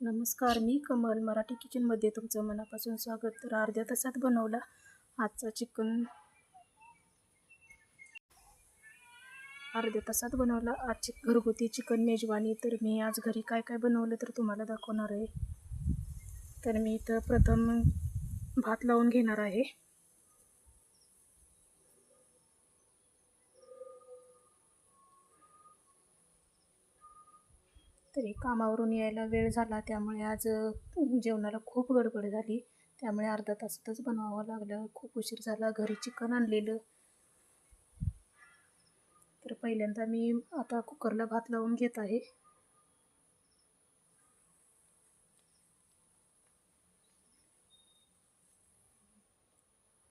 नमस्कार मी कमल मराठी किचनमध्ये तुमचं मनापासून स्वागत. तर अर्ध्या तासात बनवला आजचा चिकन अर्ध्या तासात बनवला आज चिक घरगुती चिकन मेजवानी. तर मी आज घरी काय काय बनवलं तर तुम्हाला दाखवणार आहे. तर मी इथं प्रथम भात लावून घेणार आहे. तरी कामावरून यायला वेळ झाला. त्यामुळे आज जेवणाला खूप गडबड झाली. त्यामुळे अर्धा तासातच बनवावं लागलं. खूप उशीर झाला. घरी चिकन आणलेलं. तर पहिल्यांदा मी आता कुकरला भात लावून घेत आहे.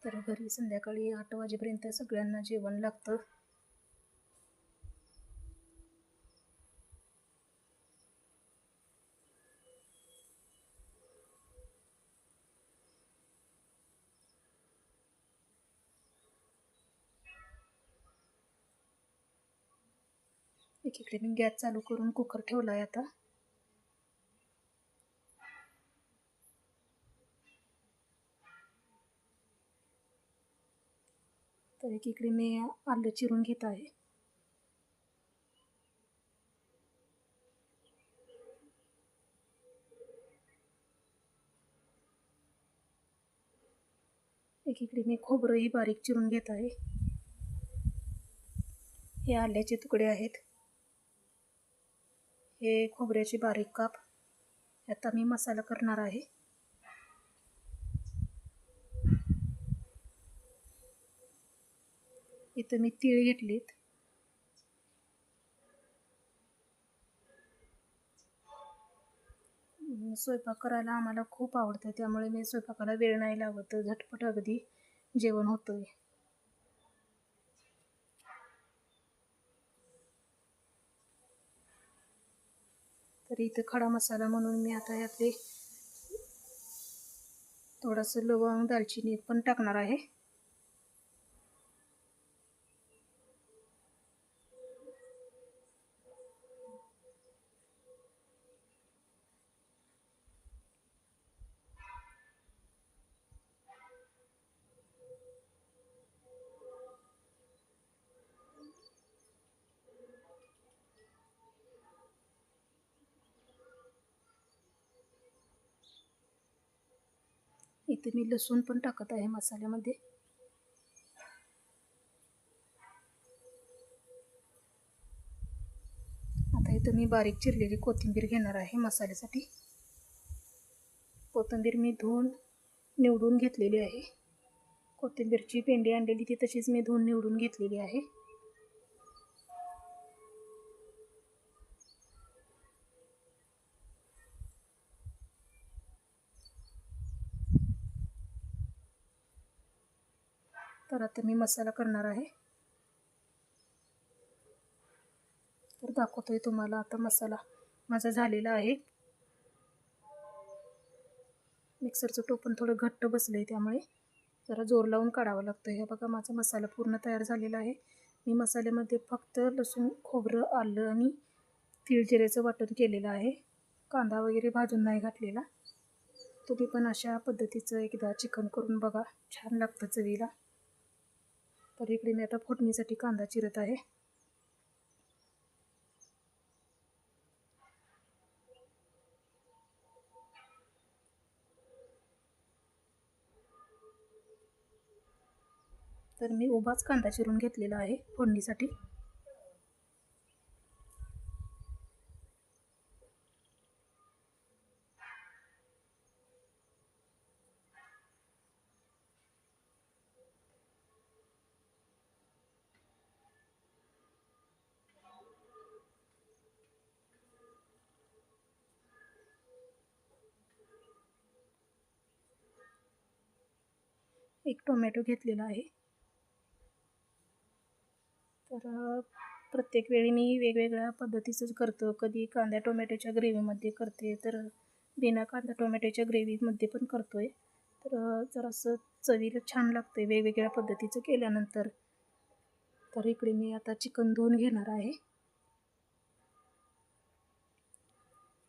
तर घरी संध्याकाळी आठ वाजेपर्यंत सगळ्यांना जेवण लागतं. एकीकडे मी गॅस चालू करून कुकर ठेवला आहे आता. तर एकीकडे मी आलं चिरून घेत आहे. एकीकडे मी खोबरंही बारीक चिरून घेत आहे. हे आल्याचे तुकडे आहेत. हे खोबऱ्याची बारीक काप. आता मी मसाला करणार आहे. इथं मी तीळ घेतलीत. स्वयंपाक करायला आम्हाला खूप आवडतं त्यामुळे मी स्वयंपाकाला वेळ नाही लागत. झटपट अगदी जेवण होतं तर इथं खडा मसाला म्हणून मी आता यातले थोडंसं लवंग दालचिनी पण टाकणार आहे. इथे मी लसूण पण टाकत आहे मसाल्यामध्ये. आता इथं मी बारीक चिरलेली कोथिंबीर घेणार आहे मसाल्यासाठी. कोथिंबीर मी धुवून निवडून घेतलेली आहे. कोथिंबीरची पेंडी आणलेली ती तशीच मी धुवून निवडून घेतलेली आहे. तर आता मी मसाला करणार आहे. तर दाखवतोय तुम्हाला आता मसाला माझा झालेला आहे. मिक्सरचं टोपण थोडं घट्ट बसलं आहे त्यामुळे जरा जोर लावून काढावं लागतं हे बघा माझा मसाला पूर्ण तयार झालेला आहे. मी मसाल्यामध्ये फक्त लसूण खोबरं आलं आणि तीळ जिऱ्याचं वाटण केलेलं आहे. कांदा वगैरे भाजून नाही घातलेला. तुम्ही पण अशा पद्धतीचं एकदा चिकन करून बघा. छान लागतं चवीला. तर इकडे मी आता फोडणीसाठी कांदा चिरत आहे. तर मी उभाच कांदा चिरून घेतलेला आहे फोडणीसाठी. एक टोमॅटो घेतलेला आहे. तर प्रत्येक वेळी मी वेगवेगळ्या पद्धतीचंच करतो. कधी कांदा टोमॅटोच्या ग्रेव्हीमध्ये करते तर बिना कांदा टोमॅटोच्या ग्रेव्हीमध्ये पण करतो आहे तर जरासं चवीला छान लागतं आहे वेगवेगळ्या पद्धतीचं केल्यानंतर. तर इकडे मी आता चिकन धुवून घेणार आहे.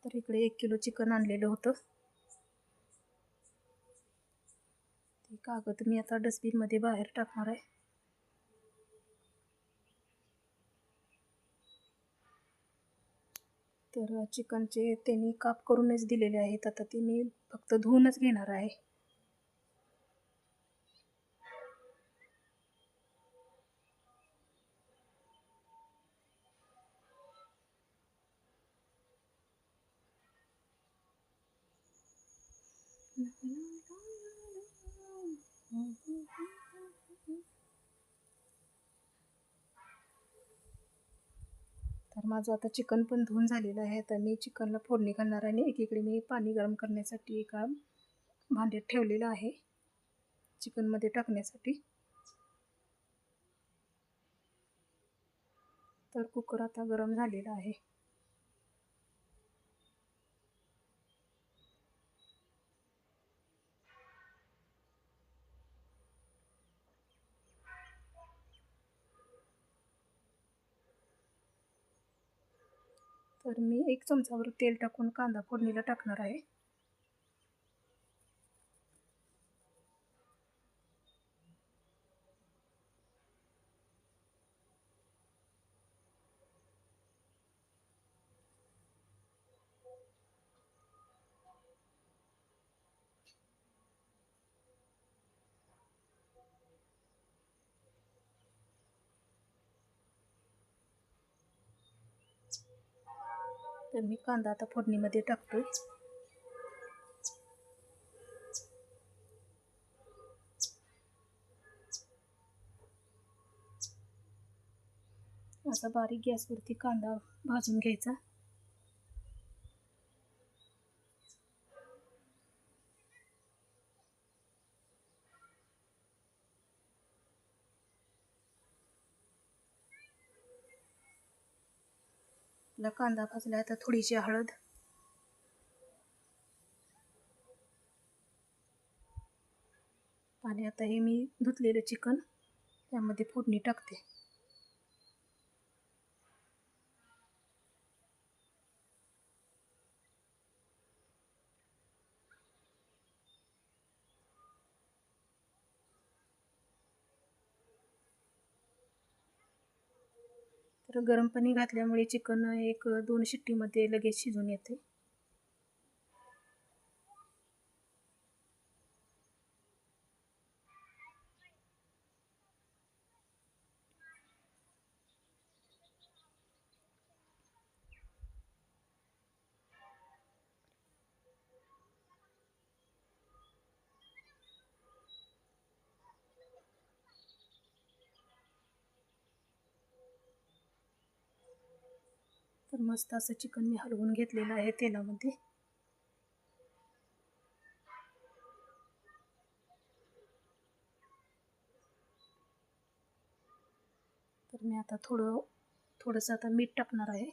तर इकडे एक किलो चिकन आणलेलं होतं. कागद मी आता डस्टबिनमध्ये बाहेर टाकणार आहे. तर चिकनचे त्यांनी काप करूनच दिलेले आहेत. आता ते मी फक्त धुवूनच घेणार आहे. तर माझं आता चिकन पण धुवून झालेलं आहे. तर मी चिकनला फोडणी घालणार आणि एकीकडे मी पाणी गरम करण्यासाठी एका भांड्यात ठेवलेलं आहे. चिकनमध्ये टाकण्यासाठी. तर कुकर आता गरम झालेला आहे. तर मी एक चमचावर तेल टाकून कांदा फोडणीला टाकणार आहे. तर मी कांदा आता फोडणीमध्ये टाकतो असा बारीक गॅसवरती कांदा भाजून घ्यायचा. आपला कांदा भाजला आता थोडीशी हळद. आणि आता हे मी धुतलेलं चिकन त्यामध्ये फोडणी टाकते. गरम पाणी घातल्यामुळे चिकन एक दोन शिट्टीमध्ये लगेच शिजून येते. तर मस्त असं चिकन मी हलवून घेतलेलं आहे तेलामध्ये. तर मी आता थोडं थोडंसं आता मीठ टाकणार आहे.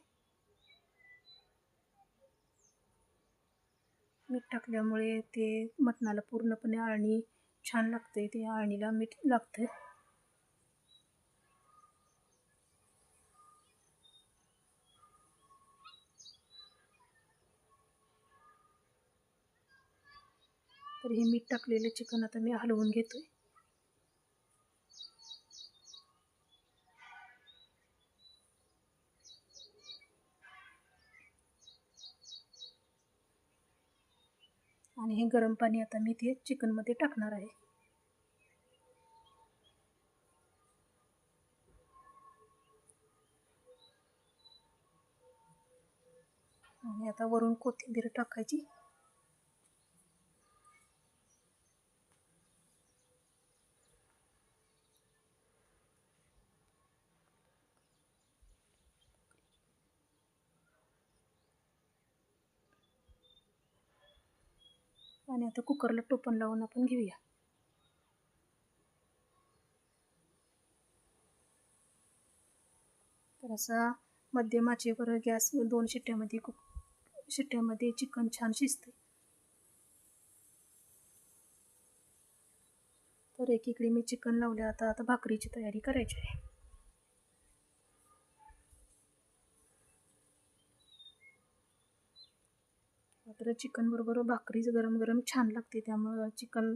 मीठ टाकल्यामुळे ते मटणाला पूर्णपणे आळणी छान लागते ते आळणीला मीठ लागतं तर हे मीठ टाकलेलं चिकन आता मी हलवून घेतोय. आणि हे गरम पाणी आता मी ते चिकनमध्ये टाकणार आहे. आणि आता वरून कोथिंबीर टाकायची. आणि आता कुकरला टोपण लावून आपण घेऊया. तर असा मध्यम आचेवर गॅस दोन शिट्ट्यामध्ये कुक शिट्ट्यामध्ये चिकन छान शिजते तर एकीकडे मी चिकन लावले आता आता भाकरीची तयारी करायची आहे. मात्र चिकन बरोबर भाकरीच गरम गरम छान लागते. त्यामुळं चिकन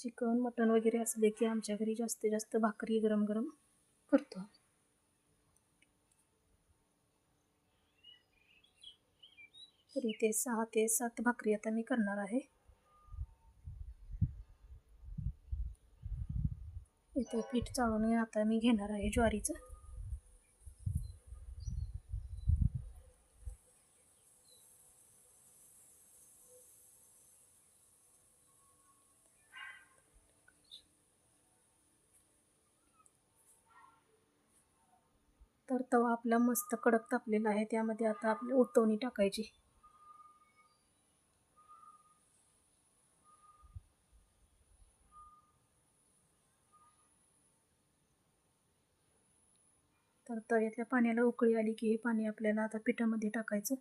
चिकन मटण वगैरे असले की आमच्या घरी जास्तीत जास्त भाकरी गरम गरम करतो. तरी ते सहा ते सात भाकरी आता मी करणार आहे. इथे पीठ चाळून आता मी घेणार आहे ज्वारीचं. तर तवा आपला मस्त कडक तापलेला आहे. त्यामध्ये आता आपली उतवणी टाकायची. तर तव्यातल्या पाण्याला उकळी आली की हे पाणी आपल्याला आता पिठामध्ये टाकायचं.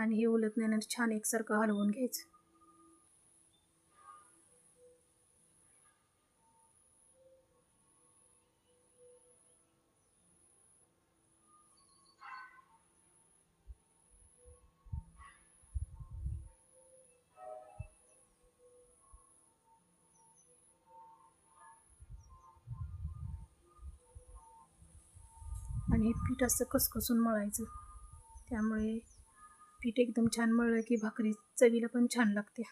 आणि हे उलटण्यानंतर छान एकसारखं हलवून घ्यायचं. आणि हे पीठ असं कसकसून मळायचं. त्यामुळे पीठ एकदम छान मळलं की भाकरी चवीला पण छान लागते.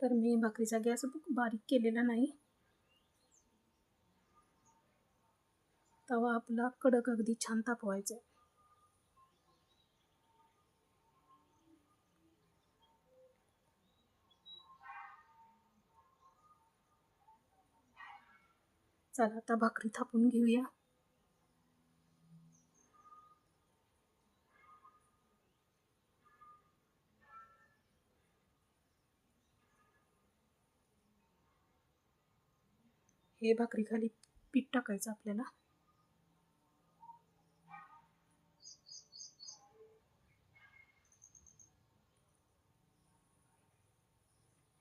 तर मी भाकरीचा गॅस बारीक केलेला नाही. तवा आपला कडक अगदी छान तापवायचा चला आता भाकरी थापून घेऊया. हे भाकरी खाली पीठ टाकायचं आपल्याला.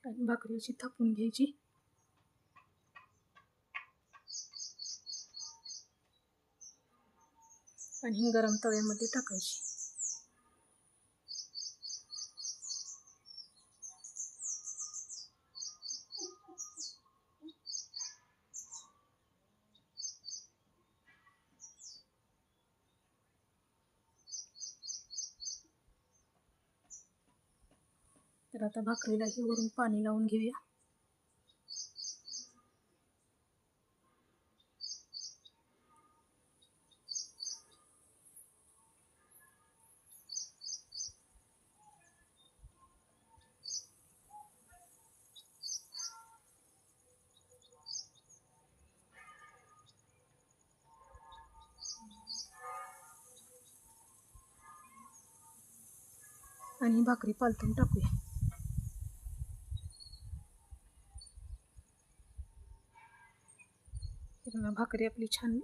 आणि भाकरी अशी थापून घ्यायची. आणि गरम तव्यामध्ये टाकायची. आता भाकरीला हे वरून पाणी लावून घेऊया. आणि भाकरी पालतून टाकूया बघा भाकरी आपली छान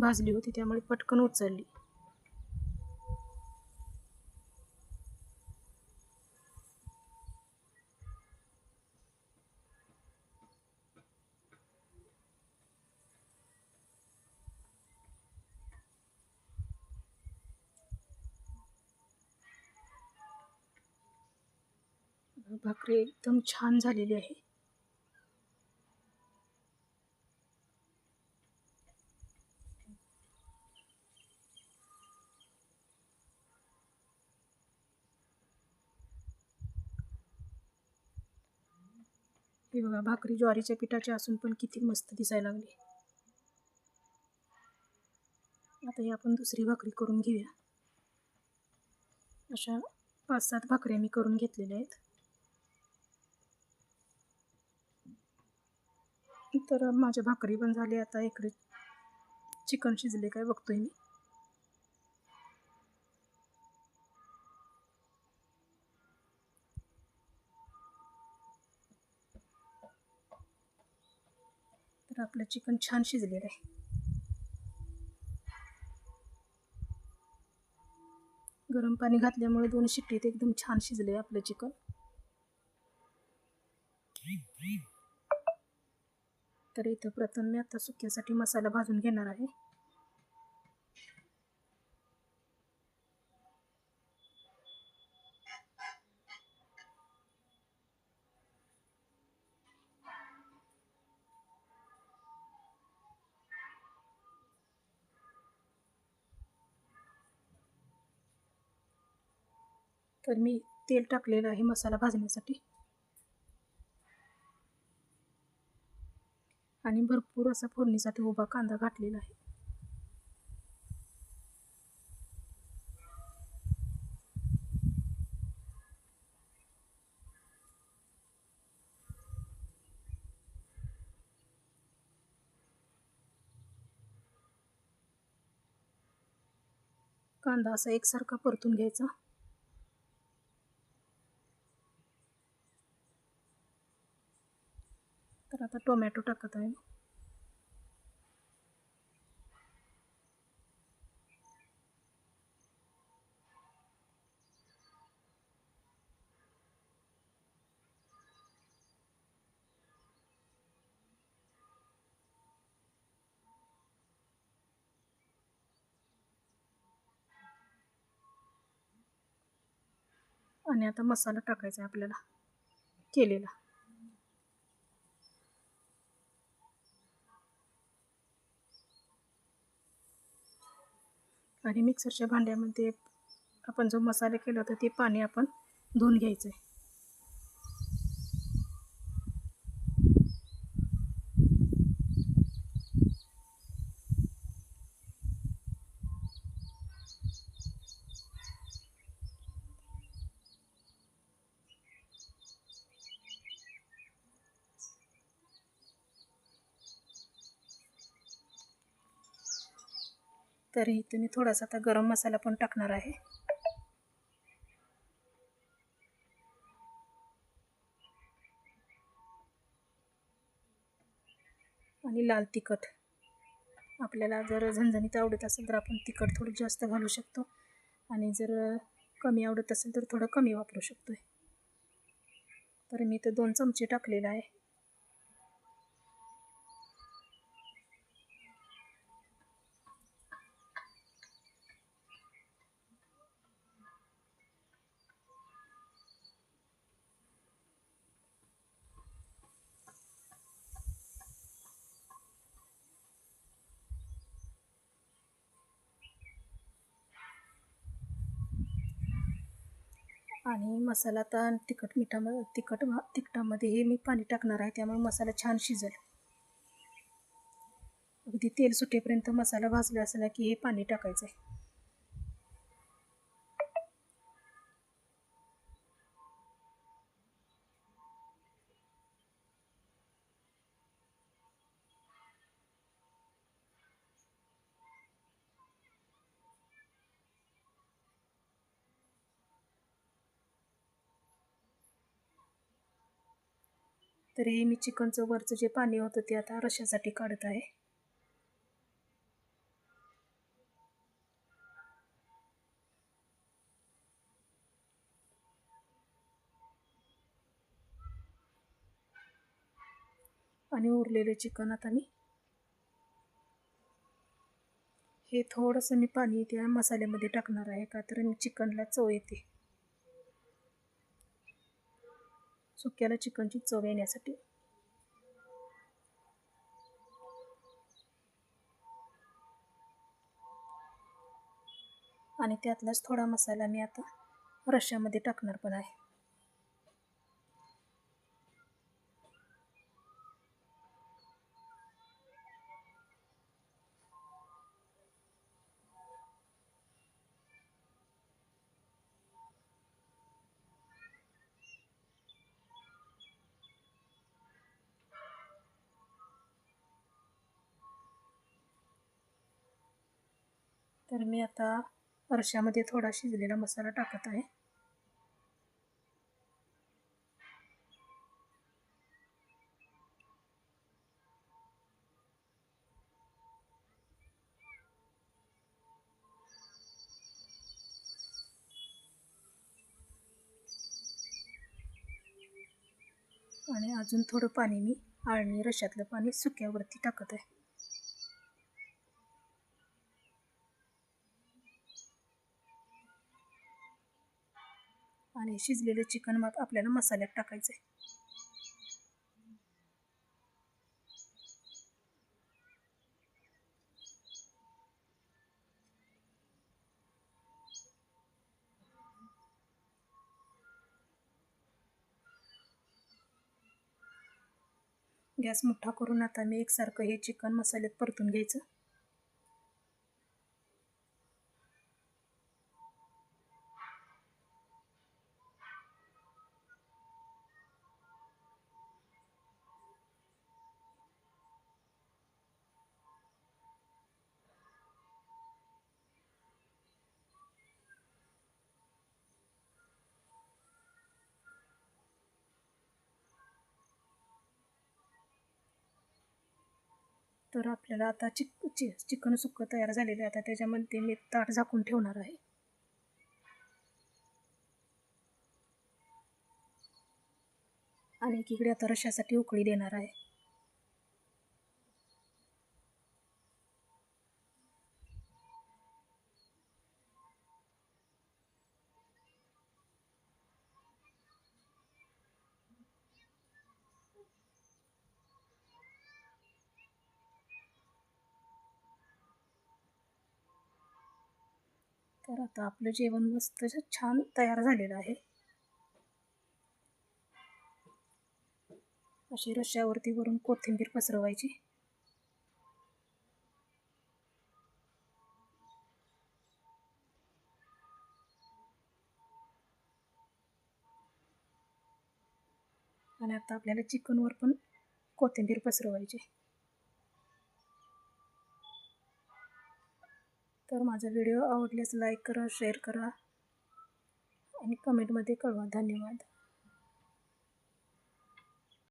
भाजली होती त्यामुळे पटकन उचलली. भाकरी एकदम छान झालेली आहे. हे बघा भाकरी ज्वारीच्या पिठाची असून पण किती मस्त दिसायला लागली. आता ही आपण दुसरी भाकरी करून घेऊया. अशा पाच सात भाकऱ्या मी करून घेतलेल्या आहेत. तर माझ्या भाकरी पण झाली आता इकडे चिकन शिजले काय बघतोय मी. आपलं चिकन छान शिजलेलं आहे. गरम पाणी घातल्यामुळे दोन शिट्टीत एकदम छान शिजले आपलं चिकन. तर इथं प्रथम मी आता सुक्यासाठी मसाला भाजून घेणार आहे. तर मी तेल टाकलेलं आहे मसाला भाजण्यासाठी. आणि भरपूर असा फोडणीसाठी उभा कांदा घातलेला आहे. कांदा असा एकसारखा परतून घ्यायचा. आता टोमॅटो टाकत आहे. आणि आता मसाला टाकायचा आहे आपल्याला केलेला. आणि मिक्सरच्या भांड्यामध्ये आपण जो मसाला केला होता ते पाणी आपण धुवून घ्यायचं आहे तर इथे मी थोडासा आता गरम मसाला पण टाकणार आहे. आणि लाल तिखट. आपल्याला जर झणझणीत आवडत असेल तर आपण तिखट थोडं जास्त घालू शकतो. आणि जर कमी आवडत असेल तर थोडं कमी वापरू शकतो तर मी इथं दोन चमचे टाकलेलं आहे. आणि मसाला आता तिखट मिठामध्ये तिखट तिखटामध्ये हे मी पाणी टाकणार आहे त्यामुळे मसाला छान शिजेल. अगदी तेल सुटेपर्यंत मसाला भाजला असला की हे पाणी टाकायचं आहे तर हे मी चिकनचं वरचं जे पाणी होतं ते आता रशासाठी काढत आहे. आणि उरलेले चिकन आता मी हे थोडंसं मी पाणी त्या मसाल्यामध्ये टाकणार आहे का तर मी चिकनला चव येते. सुक्याला चिकनची चव येण्यासाठी. आणि त्यातलाच थोडा मसाला मी आता रश्श्यामध्ये टाकणार पण आहे. तर मी आता अर्शामध्ये थोडा शिजलेला मसाला टाकत आहे. आणि अजून थोडं पाणी मी आळणी रशातलं पाणी सुक्यावरती टाकत आहे. आणि शिजलेलं चिकन मग आपल्याला मसाल्यात टाकायचं आहे गॅस मोठा करून आता मी एकसारखं हे चिकन मसाल्यात परतून घ्यायचं. तर आपल्याला आता चिक चि चिकन सुक्कं तयार झालेलं आहे. आता त्याच्यामध्ये मी ताट झाकून ठेवणार आहे. आणि एकीकडे आता रशासाठी उकळी देणार आहे. तर आता आपलं जेवण मस्त छान तयार झालेलं आहे. अशी रश्यावरती वरून कोथिंबीर पसरवायची. आणि आता आपल्याला चिकनवर पण कोथिंबीर पसरवायची. तर माझा व्हिडिओ आवडल्यास लाईक करा शेअर करा आणि कमेंटमध्ये कळवा. धन्यवाद.